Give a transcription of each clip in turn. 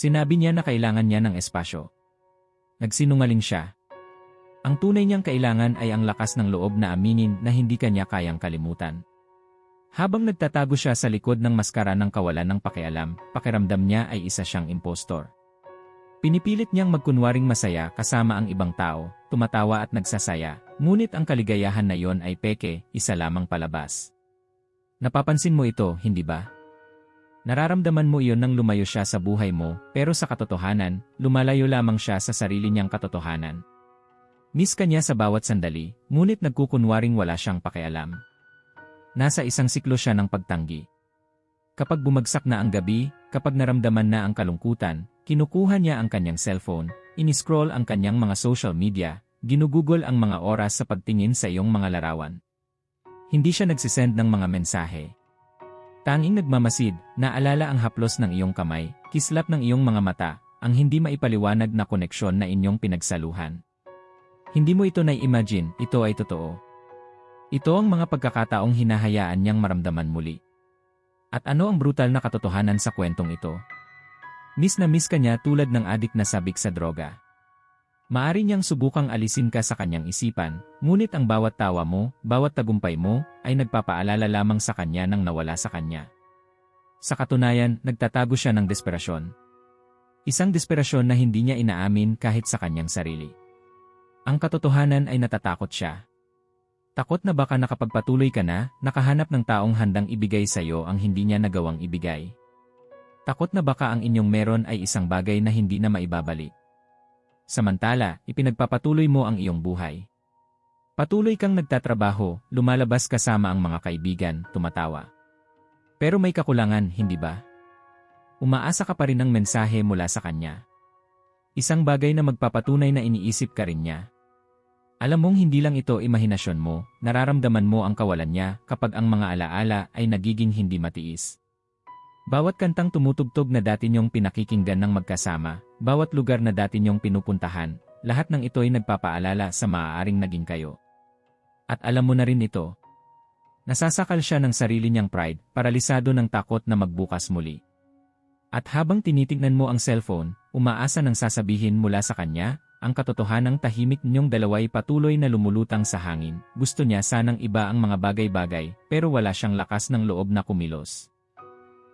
Sinabi niya na kailangan niya ng espasyo. Nagsinungaling siya. Ang tunay niyang kailangan ay ang lakas ng loob na aminin na hindi kanya kayang kalimutan. Habang nagtatago siya sa likod ng maskara ng kawalan ng pakialam, pakiramdam niya ay isa siyang impostor. Pinipilit niyang magkunwaring masaya kasama ang ibang tao, tumatawa at nagsasaya, ngunit ang kaligayahan na iyon ay peke, isa lamang palabas. Napapansin mo ito, hindi ba? Nararamdaman mo iyon nang lumayo siya sa buhay mo, pero sa katotohanan, lumalayo lamang siya sa sarili niyang katotohanan. Miss kanya sa bawat sandali, ngunit nagkukunwaring wala siyang pakialam. Nasa isang siklo siya ng pagtanggi. Kapag bumagsak na ang gabi, kapag naramdaman na ang kalungkutan, kinukuha niya ang kanyang cellphone, iniscroll ang kanyang mga social media, ginugugol ang mga oras sa pagtingin sa iyong mga larawan. Hindi siya nagsisend ng mga mensahe, Tanging nagmamasid, naalala ang haplos ng iyong kamay, kislap ng iyong mga mata, ang hindi maipaliwanag na koneksyon na inyong pinagsaluhan. Hindi mo ito na-imagine, ito ay totoo. Ito ang mga pagkakataong hinahayaan niyang maramdaman muli. At ano ang brutal na katotohanan sa kwentong ito? Miss na miss ka niya tulad ng adik na sabik sa droga. Maari niyang subukang alisin ka sa kanyang isipan, ngunit ang bawat tawa mo, bawat tagumpay mo, ay nagpapaalala lamang sa kanya nang nawala sa kanya. Sa katunayan, nagtatago siya ng desperasyon. Isang desperasyon na hindi niya inaamin kahit sa kanyang sarili. Ang katotohanan ay natatakot siya. Takot na baka nakapagpatuloy ka na, nakahanap ng taong handang ibigay sa iyo ang hindi niya nagawang ibigay. Takot na baka ang inyong meron ay isang bagay na hindi na maibabalik. Samantala, ipinagpapatuloy mo ang iyong buhay. Patuloy kang nagtatrabaho, lumalabas kasama ang mga kaibigan, tumatawa. Pero may kakulangan, hindi ba? Umaasa ka pa rin ng mensahe mula sa kanya. Isang bagay na magpapatunay na iniisip ka rin niya. Alam mong hindi lang ito imahinasyon mo, nararamdaman mo ang kawalan niya kapag ang mga alaala ay nagiging hindi matiis. Bawat kantang tumutugtog na dati niyong pinakikinggan ng magkasama, bawat lugar na dati niyong pinupuntahan, lahat ng ito ay nagpapaalala sa maaaring naging kayo. At alam mo na rin ito. Nasasakal siya ng sarili niyang pride, paralisado ng takot na magbukas muli. At habang tinitignan mo ang cellphone, umaasa ng sasabihin mula sa kanya, ang katotohanang tahimik ninyong dalaway patuloy na lumulutang sa hangin. Gusto niya sanang iba ang mga bagay-bagay, pero wala siyang lakas ng loob na kumilos.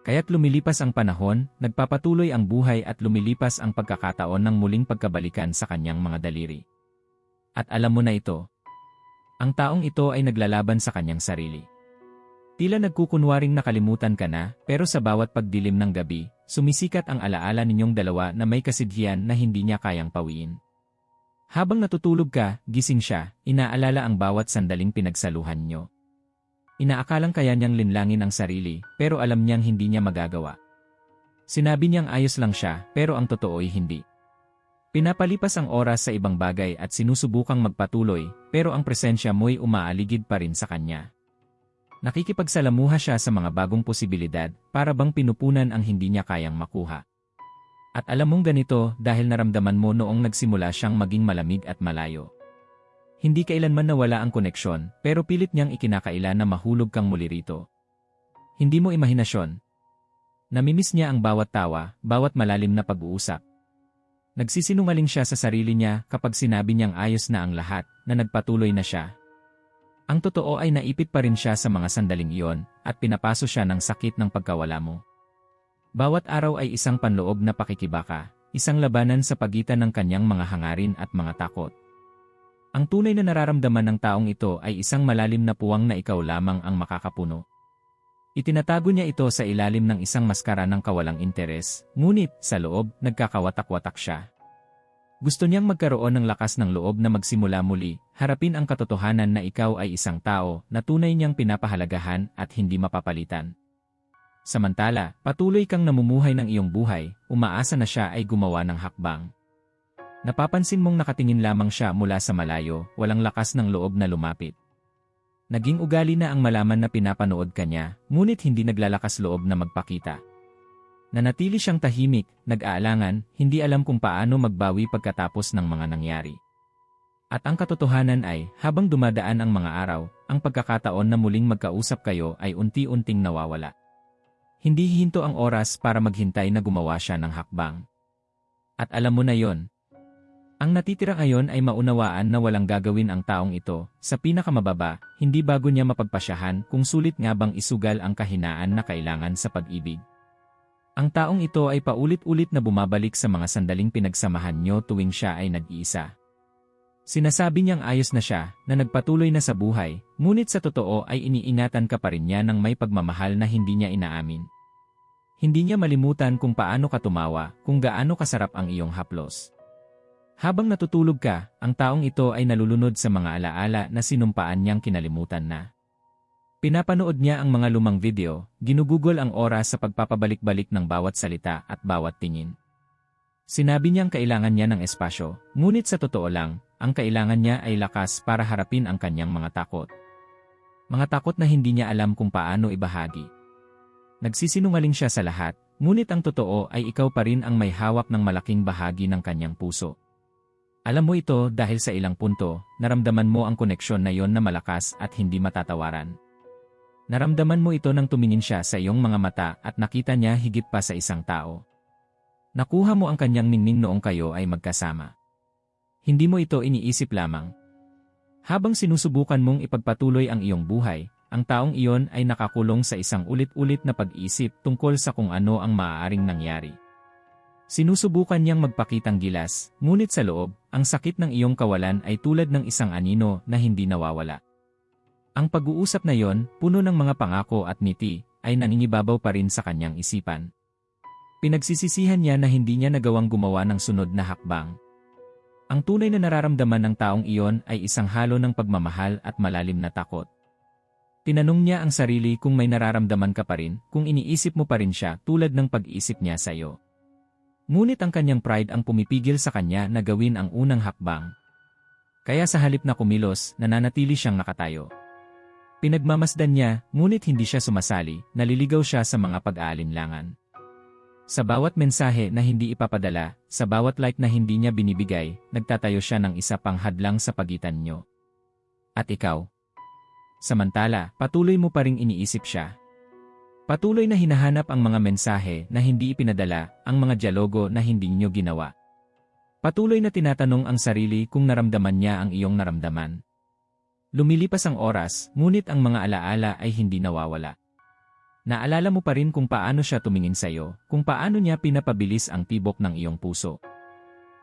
Kaya't lumilipas ang panahon, nagpapatuloy ang buhay at lumilipas ang pagkakataon ng muling pagkabalikan sa kanyang mga daliri. At alam mo na ito. Ang taong ito ay naglalaban sa kanyang sarili. Tila nagkukunwaring nakalimutan ka na, pero sa bawat pagdilim ng gabi, sumisikat ang alaala ninyong dalawa na may kasidhiyan na hindi niya kayang pawiin. Habang natutulog ka, gising siya, inaalala ang bawat sandaling pinagsaluhan niyo. Inaakalang kaya niyang linlangin ang sarili, pero alam niyang hindi niya magagawa. Sinabi niyang ayos lang siya, pero ang totoo ay hindi. Pinapalipas ang oras sa ibang bagay at sinusubukang magpatuloy, pero ang presensya mo'y umaaligid pa rin sa kanya. Nakikipagsalamuha siya sa mga bagong posibilidad, para bang pinupunan ang hindi niya kayang makuha. At alam mong ganito dahil naramdaman mo noong nagsimula siyang maging malamig at malayo. Hindi kailanman nawala ang koneksyon, pero pilit niyang ikinakaila na mahulog kang muli rito. Hindi mo imahinasyon. Namimiss niya ang bawat tawa, bawat malalim na pag-uusap. Nagsisinungaling siya sa sarili niya kapag sinabi niyang ayos na ang lahat, na nagpatuloy na siya. Ang totoo ay naipit pa rin siya sa mga sandaling iyon, at pinapaso siya ng sakit ng pagkawala mo. Bawat araw ay isang panloob na pakikibaka, isang labanan sa pagitan ng kanyang mga hangarin at mga takot. Ang tunay na nararamdaman ng taong ito ay isang malalim na puwang na ikaw lamang ang makakapuno. Itinatago niya ito sa ilalim ng isang maskara ng kawalang interes, ngunit sa loob, nagkakawatak-watak siya. Gusto niyang magkaroon ng lakas ng loob na magsimula muli, harapin ang katotohanan na ikaw ay isang tao na tunay niyang pinapahalagahan at hindi mapapalitan. Samantala, patuloy kang namumuhay ng iyong buhay, umaasa na siya ay gumawa ng hakbang. Napapansin mong nakatingin lamang siya mula sa malayo, walang lakas ng loob na lumapit. Naging ugali na ang malaman na pinapanood ka niya, ngunit hindi naglalakas loob na magpakita. Nanatili siyang tahimik, nag-aalangan, hindi alam kung paano magbawi pagkatapos ng mga nangyari. At ang katotohanan ay, habang dumadaan ang mga araw, ang pagkakataon na muling magkausap kayo ay unti-unting nawawala. Hindi hihinto ang oras para maghintay na gumawa siya ng hakbang. At alam mo na yon. Ang natitira ngayon ay maunawaan na walang gagawin ang taong ito, sa pinakamababa, hindi bago niya mapagpasyahan kung sulit nga bang isugal ang kahinaan na kailangan sa pag-ibig. Ang taong ito ay paulit-ulit na bumabalik sa mga sandaling pinagsamahan nyo tuwing siya ay nag-iisa. Sinasabi niyang ayos na siya, na nagpatuloy na sa buhay, ngunit sa totoo ay iniingatan ka pa rin niya ng may pagmamahal na hindi niya inaamin. Hindi niya malimutan kung paano ka tumawa, kung gaano kasarap ang iyong haplos. Habang natutulog ka, ang taong ito ay nalulunod sa mga alaala na sinumpaan niyang kinalimutan na. Pinapanood niya ang mga lumang video, ginugugol ang oras sa pagpapabalik-balik ng bawat salita at bawat tingin. Sinabi niyang kailangan niya ng espasyo, ngunit sa totoo lang, ang kailangan niya ay lakas para harapin ang kanyang mga takot. Mga takot na hindi niya alam kung paano ibahagi. Nagsisinungaling siya sa lahat, ngunit ang totoo ay ikaw pa rin ang may hawak ng malaking bahagi ng kanyang puso. Alam mo ito dahil sa ilang punto, naramdaman mo ang koneksyon na yon na malakas at hindi matatawaran. Naramdaman mo ito nang tumingin siya sa iyong mga mata at nakita niya higit pa sa isang tao. Nakuha mo ang kanyang ningning noong kayo ay magkasama. Hindi mo ito iniisip lamang. Habang sinusubukan mong ipagpatuloy ang iyong buhay, ang taong iyon ay nakakulong sa isang ulit-ulit na pag-isip tungkol sa kung ano ang maaaring nangyari. Sinusubukan niyang magpakitang gilas, ngunit sa loob, ang sakit ng iyong kawalan ay tulad ng isang anino na hindi nawawala. Ang pag-uusap na yon, puno ng mga pangako at niti, ay nangingibabaw pa rin sa kanyang isipan. Pinagsisisihan niya na hindi niya nagawang gumawa ng sunod na hakbang. Ang tunay na nararamdaman ng taong iyon ay isang halo ng pagmamahal at malalim na takot. Tinanong niya ang sarili kung may nararamdaman ka pa rin, kung iniisip mo pa rin siya tulad ng pag-isip niya sa iyo. Ngunit ang kanyang pride ang pumipigil sa kanya na gawin ang unang hakbang. Kaya sa halip na kumilos, nananatili siyang nakatayo. Pinagmamasdan niya, ngunit hindi siya sumasali, naliligaw siya sa mga pag-aalinlangan. Sa bawat mensahe na hindi ipapadala, sa bawat like na hindi niya binibigay, nagtatayo siya ng isa pang hadlang sa pagitan niyo. At ikaw? Samantala, patuloy mo pa ring iniisip siya, Patuloy na hinahanap ang mga mensahe na hindi ipinadala, ang mga dialogo na hindi niyo ginawa. Patuloy na tinatanong ang sarili kung naramdaman niya ang iyong naramdaman. Lumilipas ang oras, ngunit ang mga alaala ay hindi nawawala. Naalala mo pa rin kung paano siya tumingin sa iyo, kung paano niya pinapabilis ang tibok ng iyong puso.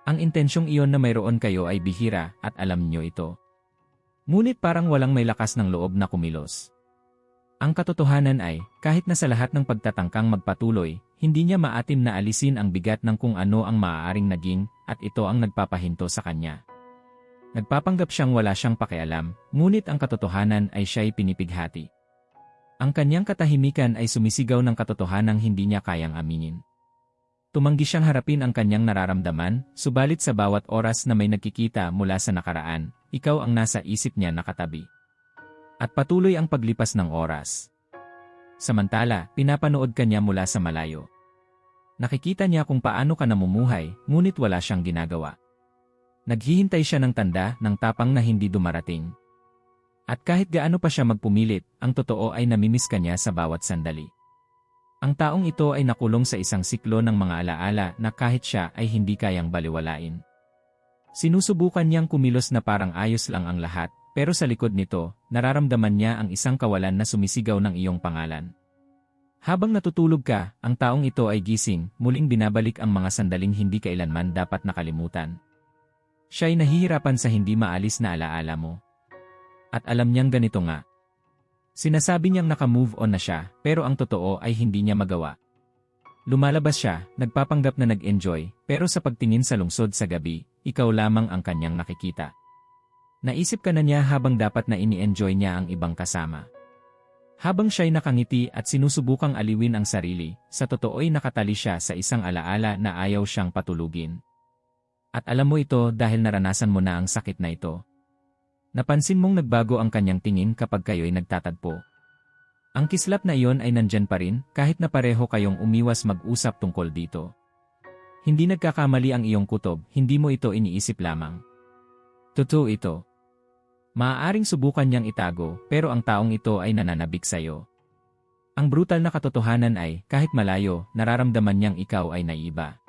Ang intensyong iyon na mayroon kayo ay bihira at alam niyo ito. Ngunit parang walang may lakas ng loob na kumilos. Ang katotohanan ay, kahit na sa lahat ng pagtatangkang magpatuloy, hindi niya maatim na alisin ang bigat ng kung ano ang maaaring naging, at ito ang nagpapahinto sa kanya. Nagpapanggap siyang wala siyang pakialam, ngunit ang katotohanan ay siya'y pinipighati. Ang kanyang katahimikan ay sumisigaw ng katotohanang hindi niya kayang aminin. Tumanggi siyang harapin ang kanyang nararamdaman, subalit sa bawat oras na may nagkikita mula sa nakaraan, ikaw ang nasa isip niya nakatabi. At patuloy ang paglipas ng oras. Samantala, pinapanood ka niya mula sa malayo. Nakikita niya kung paano ka namumuhay, ngunit wala siyang ginagawa. Naghihintay siya ng tanda ng tapang na hindi dumarating. At kahit gaano pa siya magpumilit, ang totoo ay namimiss ka niya sa bawat sandali. Ang taong ito ay nakulong sa isang siklo ng mga alaala na kahit siya ay hindi kayang baliwalain. Sinusubukan niyang kumilos na parang ayos lang ang lahat, pero sa likod nito, nararamdaman niya ang isang kawalan na sumisigaw ng iyong pangalan. Habang natutulog ka, ang taong ito ay gising, muling binabalik ang mga sandaling hindi kailanman dapat nakalimutan. Siya ay nahihirapan sa hindi maalis na alaala mo. At alam niyang ganito nga. Sinasabi niyang naka-move on na siya, pero ang totoo ay hindi niya magawa. Lumalabas siya, nagpapanggap na nag-enjoy, pero sa pagtingin sa lungsod sa gabi, ikaw lamang ang kanyang nakikita. Naisip ka na niya habang dapat na ini-enjoy niya ang ibang kasama. Habang siya'y nakangiti at sinusubukang aliwin ang sarili, sa totoo'y nakatali siya sa isang alaala na ayaw siyang patulugin. At alam mo ito dahil naranasan mo na ang sakit na ito. Napansin mong nagbago ang kanyang tingin kapag kayo'y nagtatagpo. Ang kislap na iyon ay nandyan pa rin kahit na pareho kayong umiwas mag-usap tungkol dito. Hindi nagkakamali ang iyong kutob, hindi mo ito iniisip lamang. Totoo ito. Maaaring subukan niyang itago, pero ang taong ito ay nananabik sa iyo. Ang brutal na katotohanan ay, kahit malayo, nararamdaman niyang ikaw ay naiba.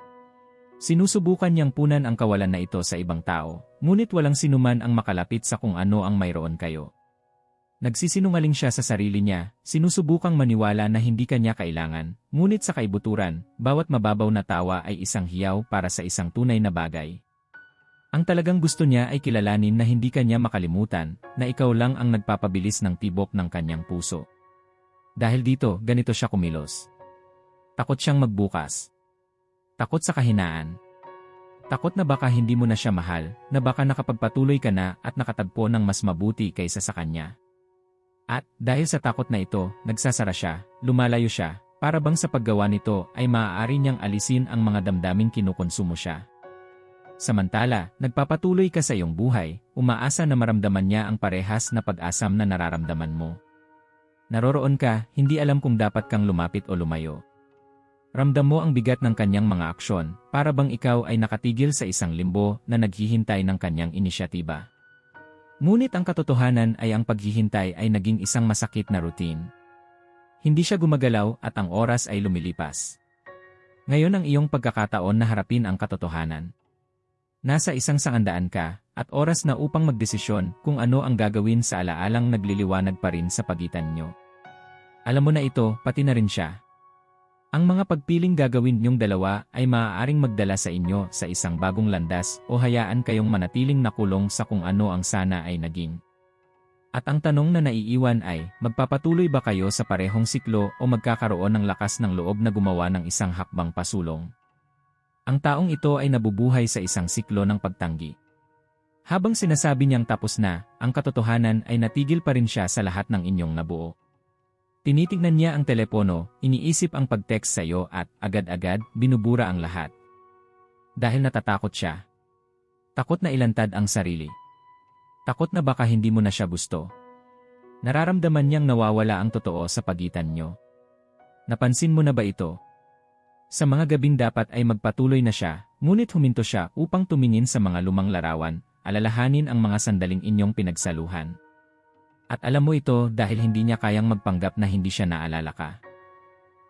Sinusubukan niyang punan ang kawalan na ito sa ibang tao, ngunit walang sinuman ang makalapit sa kung ano ang mayroon kayo. Nagsisinungaling siya sa sarili niya, sinusubukang maniwala na hindi kanya kailangan, ngunit sa kaibuturan, bawat mababaw na tawa ay isang hiyaw para sa isang tunay na bagay. Ang talagang gusto niya ay kilalanin na hindi kanya makalimutan, na ikaw lang ang nagpapabilis ng tibok ng kanyang puso. Dahil dito, ganito siya kumilos. Takot siyang magbukas. Takot sa kahinaan. Takot na baka hindi mo na siya mahal, na baka nakapagpatuloy ka na at nakatagpo ng mas mabuti kaysa sa kanya. At, dahil sa takot na ito, nagsasara siya, lumalayo siya, para bang sa paggawa nito ay maaari niyang alisin ang mga damdaming kinukonsumo siya. Samantala, nagpapatuloy ka sa iyong buhay, umaasa na maramdaman niya ang parehas na pag-asam na nararamdaman mo. Naroroon ka, hindi alam kung dapat kang lumapit o lumayo. Ramdam mo ang bigat ng kanyang mga aksyon, para bang ikaw ay nakatigil sa isang limbo na naghihintay ng kanyang inisyatiba. Ngunit ang katotohanan ay ang paghihintay ay naging isang masakit na routine. Hindi siya gumagalaw at ang oras ay lumilipas. Ngayon ang iyong pagkakataon na harapin ang katotohanan. Nasa isang sangandaan ka, at oras na upang magdesisyon kung ano ang gagawin sa alaalang nagliliwanag pa rin sa pagitan nyo. Alam mo na ito, pati na rin siya. Ang mga pagpiling gagawin nyong dalawa ay maaaring magdala sa inyo sa isang bagong landas o hayaan kayong manatiling nakulong sa kung ano ang sana ay naging. At ang tanong na naiiwan ay, magpapatuloy ba kayo sa parehong siklo o magkakaroon ng lakas ng loob na gumawa ng isang hakbang pasulong? Ang taong ito ay nabubuhay sa isang siklo ng pagtanggi. Habang sinasabi niyang tapos na, ang katotohanan ay natigil pa rin siya sa lahat ng inyong nabuo. Tinitignan niya ang telepono, iniisip ang pag-text sa iyo at, agad-agad, binubura ang lahat. Dahil natatakot siya. Takot na ilantad ang sarili. Takot na baka hindi mo na siya gusto. Nararamdaman niyang nawawala ang totoo sa pagitan niyo. Napansin mo na ba ito? Sa mga gabing dapat ay magpatuloy na siya, ngunit huminto siya upang tumingin sa mga lumang larawan, alalahanin ang mga sandaling inyong pinagsaluhan. At alam mo ito dahil hindi niya kayang magpanggap na hindi siya naalala ka.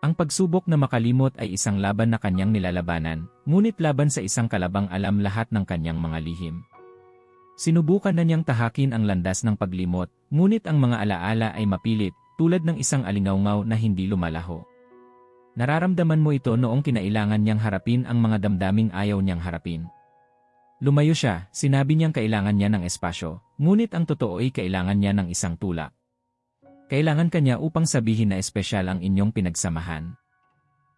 Ang pagsubok na makalimot ay isang laban na kanyang nilalabanan, ngunit laban sa isang kalabang alam lahat ng kanyang mga lihim. Sinubukan na niyang tahakin ang landas ng paglimot, ngunit ang mga alaala ay mapilit, tulad ng isang alingawngaw na hindi lumalaho. Nararamdaman mo ito noong kinailangan niyang harapin ang mga damdaming ayaw niyang harapin. Lumayo siya, sinabi niyang kailangan niya ng espasyo, ngunit ang totoo ay kailangan niya ng isang tulak. Kailangan kanya upang sabihin na espesyal ang inyong pinagsamahan.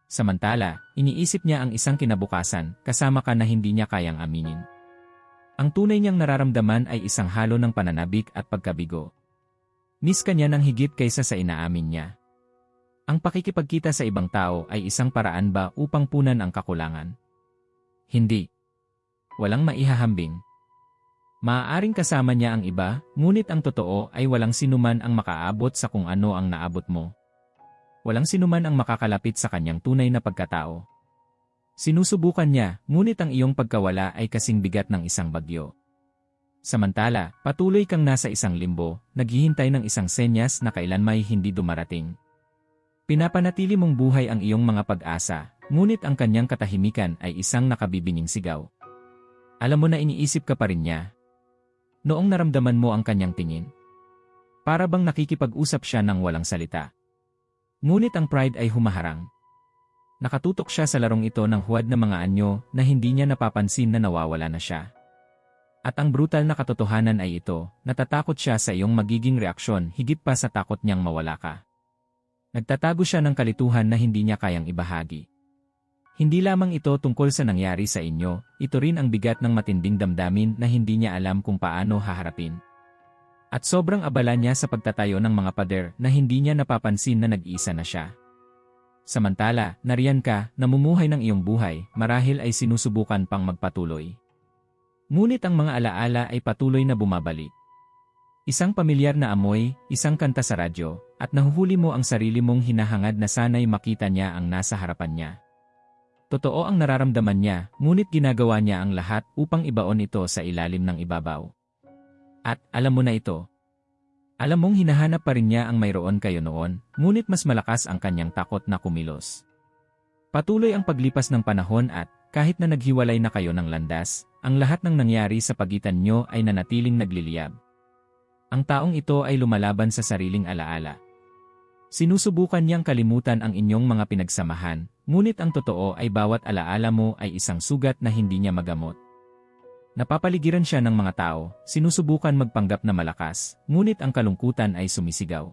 Samantala, iniisip niya ang isang kinabukasan, kasama ka na hindi niya kayang aminin. Ang tunay niyang nararamdaman ay isang halo ng pananabik at pagkabigo. Miss kanya ng higit kaysa sa inaamin niya. Ang pakikipagkita sa ibang tao ay isang paraan ba upang punan ang kakulangan? Hindi. Walang maihahambing. Maaaring kasama niya ang iba, ngunit ang totoo ay walang sinuman ang makaabot sa kung ano ang naabot mo. Walang sinuman ang makakalapit sa kanyang tunay na pagkatao. Sinusubukan niya, ngunit ang iyong pagkawala ay kasing bigat ng isang bagyo. Samantala, patuloy kang nasa isang limbo, naghihintay ng isang senyas na kailan may hindi dumarating. Pinapanatili mong buhay ang iyong mga pag-asa, ngunit ang kanyang katahimikan ay isang nakabibining sigaw. Alam mo na iniisip ka pa rin niya. Noong naramdaman mo ang kanyang tingin. Para bang nakikipag-usap siya ng walang salita. Ngunit ang pride ay humaharang. Nakatutok siya sa larong ito ng huwad na mga anyo na hindi niya napapansin na nawawala na siya. At ang brutal na katotohanan ay ito, natatakot siya sa iyong magiging reaksyon higit pa sa takot niyang mawala ka. Nagtatago siya ng kalituhan na hindi niya kayang ibahagi. Hindi lamang ito tungkol sa nangyari sa inyo, ito rin ang bigat ng matinding damdamin na hindi niya alam kung paano haharapin. At sobrang abala niya sa pagtatayo ng mga pader na hindi niya napapansin na nag-isa na siya. Samantala, nariyan ka, namumuhay ng iyong buhay, marahil ay sinusubukan pang magpatuloy. Ngunit ang mga alaala ay patuloy na bumabalik. Isang pamilyar na amoy, isang kanta sa radyo, at nahuhuli mo ang sarili mong hinahangad na sana'y makita niya ang nasa harapan niya. Totoo ang nararamdaman niya, ngunit ginagawa niya ang lahat upang ibaon ito sa ilalim ng ibabaw. At alam mo na ito. Alam mong hinahanap pa rin niya ang mayroon kayo noon, ngunit mas malakas ang kanyang takot na kumilos. Patuloy ang paglipas ng panahon at, kahit na naghiwalay na kayo ng landas, ang lahat ng nangyari sa pagitan nyo ay nanatiling nagliliyab. Ang taong ito ay lumalaban sa sariling alaala. Sinusubukan niyang kalimutan ang inyong mga pinagsamahan, ngunit ang totoo ay bawat alaala mo ay isang sugat na hindi niya magamot. Napapaligiran siya ng mga tao, sinusubukan magpanggap na malakas, ngunit ang kalungkutan ay sumisigaw.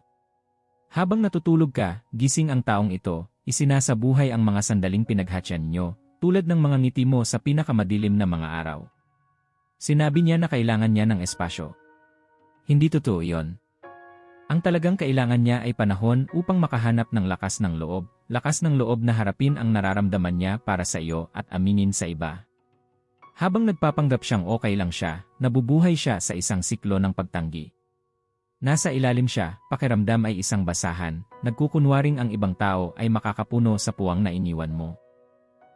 Habang natutulog ka, gising ang taong ito, isinasabuhay ang mga sandaling pinaghatyan nyo, tulad ng mga ngiti mo sa pinakamadilim na mga araw. Sinabi niya na kailangan niya ng espasyo. Hindi totoo iyon. Ang talagang kailangan niya ay panahon upang makahanap ng lakas ng loob, lakas ng loob na harapin ang nararamdaman niya para sa iyo at aminin sa iba. Habang nagpapanggap siyang okay lang siya, nabubuhay siya sa isang siklo ng pagtanggi. Nasa ilalim siya, pakiramdam ay isang basahan, nagkukunwaring ang ibang tao ay makakapuno sa puwang na iniwan mo.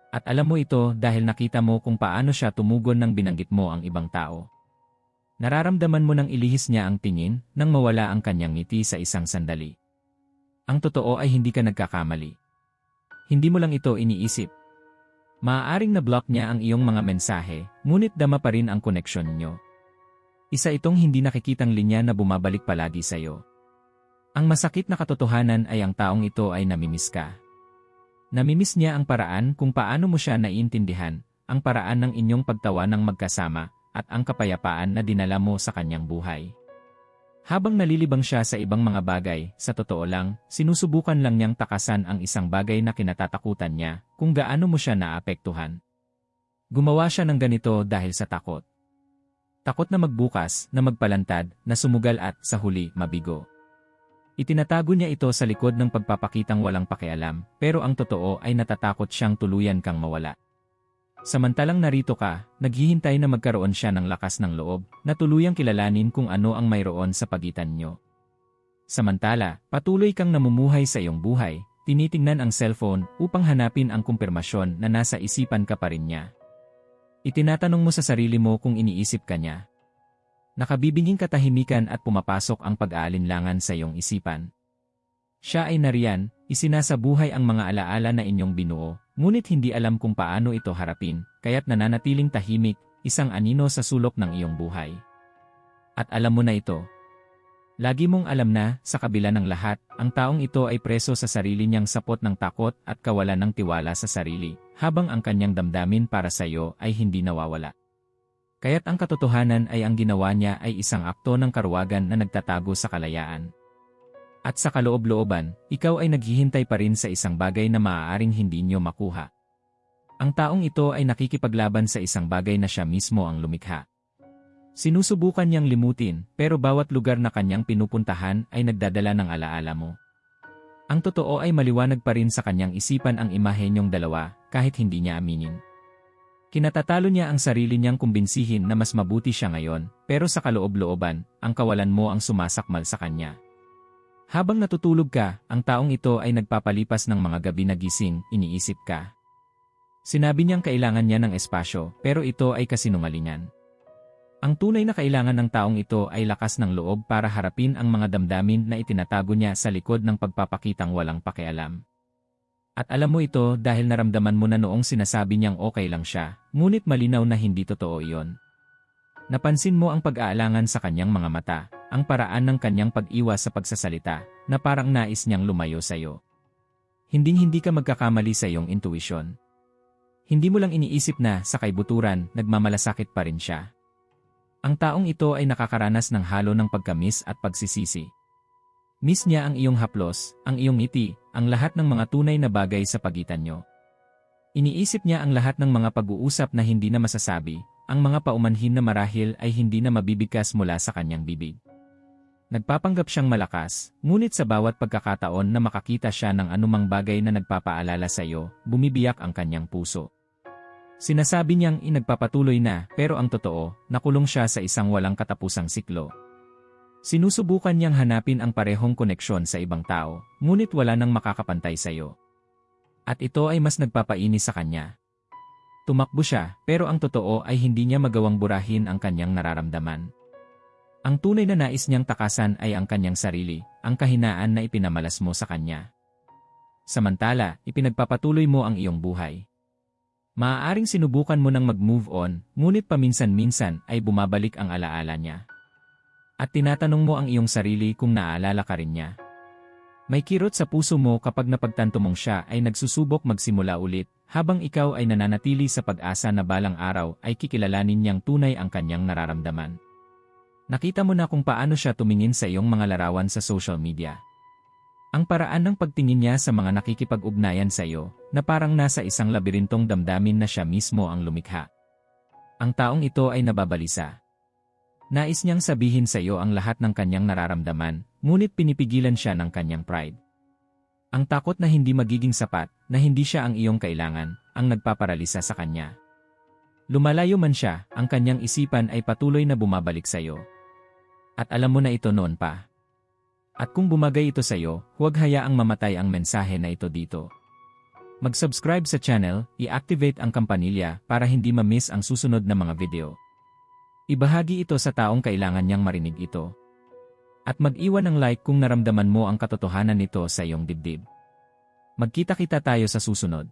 At alam mo ito dahil nakita mo kung paano siya tumugon nang binanggit mo ang ibang tao. Nararamdaman mo nang ilihis niya ang tingin nang mawala ang kanyang ngiti sa isang sandali. Ang totoo ay hindi ka nagkakamali. Hindi mo lang ito iniisip. Maaaring na-block niya ang iyong mga mensahe, ngunit dama pa rin ang koneksyon niyo. Isa itong hindi nakikitang linya na bumabalik palagi sa iyo. Ang masakit na katotohanan ay ang taong ito ay namimiss ka. Namimiss niya ang paraan kung paano mo siya naiintindihan, ang paraan ng inyong pagtawa ng magkasama, at ang kapayapaan na dinala mo sa kanyang buhay. Habang nalilibang siya sa ibang mga bagay, sa totoo lang, sinusubukan lang niyang takasan ang isang bagay na kinatatakutan niya, kung gaano mo siya naapektuhan. Gumawa siya ng ganito dahil sa takot. Takot na magbukas, na magpalantad, na sumugal at, sa huli, mabigo. Itinatago niya ito sa likod ng pagpapakitang walang pakialam, pero ang totoo ay natatakot siyang tuluyan kang mawala. Samantalang narito ka, naghihintay na magkaroon siya ng lakas ng loob, na tuluyang kilalanin kung ano ang mayroon sa pagitan nyo. Samantala, patuloy kang namumuhay sa iyong buhay, tinitingnan ang cellphone upang hanapin ang kumpirmasyon na nasa isipan ka pa rin niya. Itinatanong mo sa sarili mo kung iniisip ka niya. Nakabibinging katahimikan at pumapasok ang pag-aalinlangan sa iyong isipan. Siya ay nariyan, isinasabuhay ang mga alaala na inyong binuo, ngunit hindi alam kung paano ito harapin, kaya't nananatiling tahimik, isang anino sa sulok ng iyong buhay. At alam mo na ito. Lagi mong alam na, sa kabila ng lahat, ang taong ito ay preso sa sarili niyang sapot ng takot at kawalan ng tiwala sa sarili, habang ang kanyang damdamin para sa iyo ay hindi nawawala. Kaya't ang katotohanan ay ang ginawa niya ay isang akto ng karuwagan na nagtatago sa kalayaan. At sa kaloob-looban, ikaw ay naghihintay pa rin sa isang bagay na maaaring hindi nyo makuha. Ang taong ito ay nakikipaglaban sa isang bagay na siya mismo ang lumikha. Sinusubukan niyang limutin, pero bawat lugar na kanyang pinupuntahan ay nagdadala ng alaala mo. Ang totoo ay maliwanag pa rin sa kanyang isipan ang imahe niyong dalawa, kahit hindi niya aminin. Kinatatalo niya ang sarili niyang kumbinsihin na mas mabuti siya ngayon, pero sa kaloob-looban, ang kawalan mo ang sumasakmal sa kanya. Habang natutulog ka, ang taong ito ay nagpapalipas ng mga gabi na gising, iniisip ka. Sinabi niyang kailangan niya ng espasyo, pero ito ay kasinungalingan. Ang tunay na kailangan ng taong ito ay lakas ng loob para harapin ang mga damdamin na itinatago niya sa likod ng pagpapakitang walang pakialam. At alam mo ito dahil naramdaman mo na noong sinasabi niyang okay lang siya, ngunit malinaw na hindi totoo iyon. Napansin mo ang pag-aalangan sa kanyang mga mata, ang paraan ng kanyang pag-iwas sa pagsasalita, na parang nais niyang lumayo sa iyo. Hinding-hindi ka magkakamali sa iyong intuition. Hindi mo lang iniisip na sa kaibuturan, nagmamalasakit pa rin siya. Ang taong ito ay nakakaranas ng halo ng pagkamis at pagsisisi. Miss niya ang iyong haplos, ang iyong ngiti, ang lahat ng mga tunay na bagay sa pagitan nyo. Iniisip niya ang lahat ng mga pag-uusap na hindi na masasabi, ang mga paumanhin na marahil ay hindi na mabibigkas mula sa kanyang bibig. Nagpapanggap siyang malakas, ngunit sa bawat pagkakataon na makakita siya ng anumang bagay na nagpapaalala sa iyo, bumibiyak ang kanyang puso. Sinasabi niyang inagpapatuloy na, pero ang totoo, nakulong siya sa isang walang katapusang siklo. Sinusubukan niyang hanapin ang parehong koneksyon sa ibang tao, ngunit wala nang makakapantay sa iyo. At ito ay mas nagpapainis sa kanya. Tumakbo siya, pero ang totoo ay hindi niya magawang burahin ang kanyang nararamdaman. Ang tunay na nais niyang takasan ay ang kanyang sarili, ang kahinaan na ipinamalas mo sa kanya. Samantala, ipinagpapatuloy mo ang iyong buhay. Maaaring sinubukan mo nang mag-move on, ngunit paminsan-minsan ay bumabalik ang alaala niya. At tinatanong mo ang iyong sarili kung naaalala ka rin niya. May kirot sa puso mo kapag napagtanto mong siya ay nagsusubok magsimula ulit, habang ikaw ay nananatili sa pag-asa na balang araw ay kikilalanin niyang tunay ang kanyang nararamdaman. Nakita mo na kung paano siya tumingin sa iyong mga larawan sa social media. Ang paraan ng pagtingin niya sa mga nakikipag-ugnayan sa iyo, na parang nasa isang labirintong damdamin na siya mismo ang lumikha. Ang taong ito ay nababalisa. Nais niyang sabihin sa iyo ang lahat ng kanyang nararamdaman, ngunit pinipigilan siya ng kanyang pride. Ang takot na hindi magiging sapat, na hindi siya ang iyong kailangan, ang nagpaparalisa sa kanya. Lumalayo man siya, ang kanyang isipan ay patuloy na bumabalik sa iyo. At alam mo na ito noon pa. At kung bumagay ito sa iyo, huwag hayaang mamatay ang mensahe na ito dito. Mag-subscribe sa channel, i-activate ang kampanilya para hindi ma-miss ang susunod na mga video. Ibahagi ito sa taong kailangan niyang marinig ito. At mag-iwan ng like kung naramdaman mo ang katotohanan nito sa iyong dibdib. Magkita-kita tayo sa susunod.